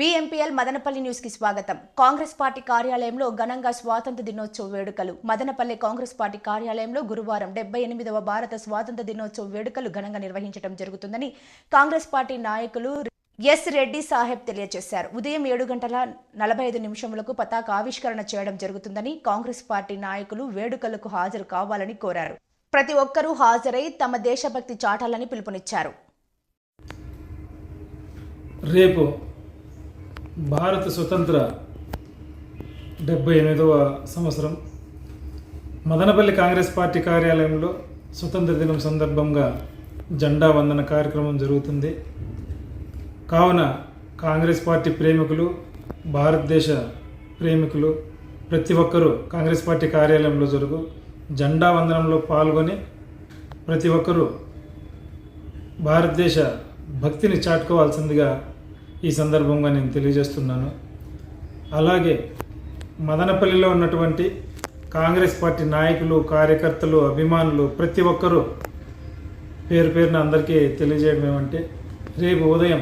బీఎంపీఎల్ మదనపల్లి న్యూస్కి స్వాగతం. కాంగ్రెస్ పార్టీ కార్యాలయంలో ఘనంగా స్వాతంత్ర దినోత్సవ వేడుకలు. మదనపల్లి కాంగ్రెస్ పార్టీ కార్యాలయంలో గురువారం డెబ్బై ఎనిమిదవ భారత స్వాతంత్ర దినోత్సవ వేడుకలు ఘనంగా నిర్వహించడం జరుగుతుందని కాంగ్రెస్ పార్టీ నాయకులు ఎస్ రెడ్డి సాహెబ్ తెలియజేశారు. ఉదయం ఏడు గంటల నలభై ఐదు నిమిషములకు పతాక ఆవిష్కరణ చేయడం జరుగుతుందని కాంగ్రెస్ పార్టీ నాయకులు వేడుకలకు హాజరు కావాలని కోరారు. ప్రతి ఒక్కరూ హాజరై తమ దేశభక్తి చాటాలని పిలుపునిచ్చారు. రేపు భారత స్వతంత్ర డెబ్బై ఎనిమిదవ సంవత్సరం. మదనపల్లి కాంగ్రెస్ పార్టీ కార్యాలయంలో స్వతంత్ర దినం సందర్భంగా జెండా వందన కార్యక్రమం జరుగుతుంది. కావున కాంగ్రెస్ పార్టీ ప్రేమికులు భారతదేశ ప్రేమికులు ప్రతి ఒక్కరూ కాంగ్రెస్ పార్టీ కార్యాలయంలో జరుగు జెండా వందనంలో పాల్గొని ప్రతి ఒక్కరూ భారతదేశ భక్తిని చాటుకోవాల్సిందిగా ఈ సందర్భంగా నేను తెలియజేస్తున్నాను. అలాగే మదనపల్లిలో ఉన్నటువంటి కాంగ్రెస్ పార్టీ నాయకులు కార్యకర్తలు అభిమానులు ప్రతి ఒక్కరూ పేరు పేరున అందరికీ తెలియజేయడం ఏమంటే రేపు ఉదయం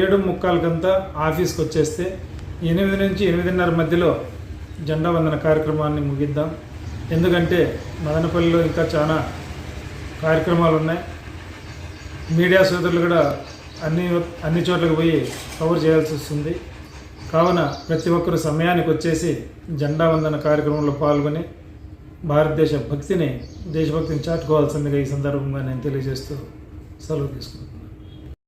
ఏడు ముక్కాలకంతా ఆఫీస్కి వచ్చేస్తే ఎనిమిది నుంచి ఎనిమిదిన్నర మధ్యలో జెండా వందన కార్యక్రమాన్ని ముగిద్దాం. ఎందుకంటే మదనపల్లిలో ఇంకా చాలా కార్యక్రమాలు ఉన్నాయి. మీడియా సోదరులు కూడా అన్ని అన్ని చోట్లకు పోయి కవర్ చేయాల్సి వస్తుంది. కావున ప్రతి ఒక్కరు సమయానికి వచ్చేసి జెండా వందన కార్యక్రమంలో పాల్గొని భారతదేశ భక్తిని దేశభక్తిని చాటుకోవాల్సిందిగా ఈ సందర్భంగా నేను తెలియజేస్తూ సెలవు తీసుకుంటున్నాను.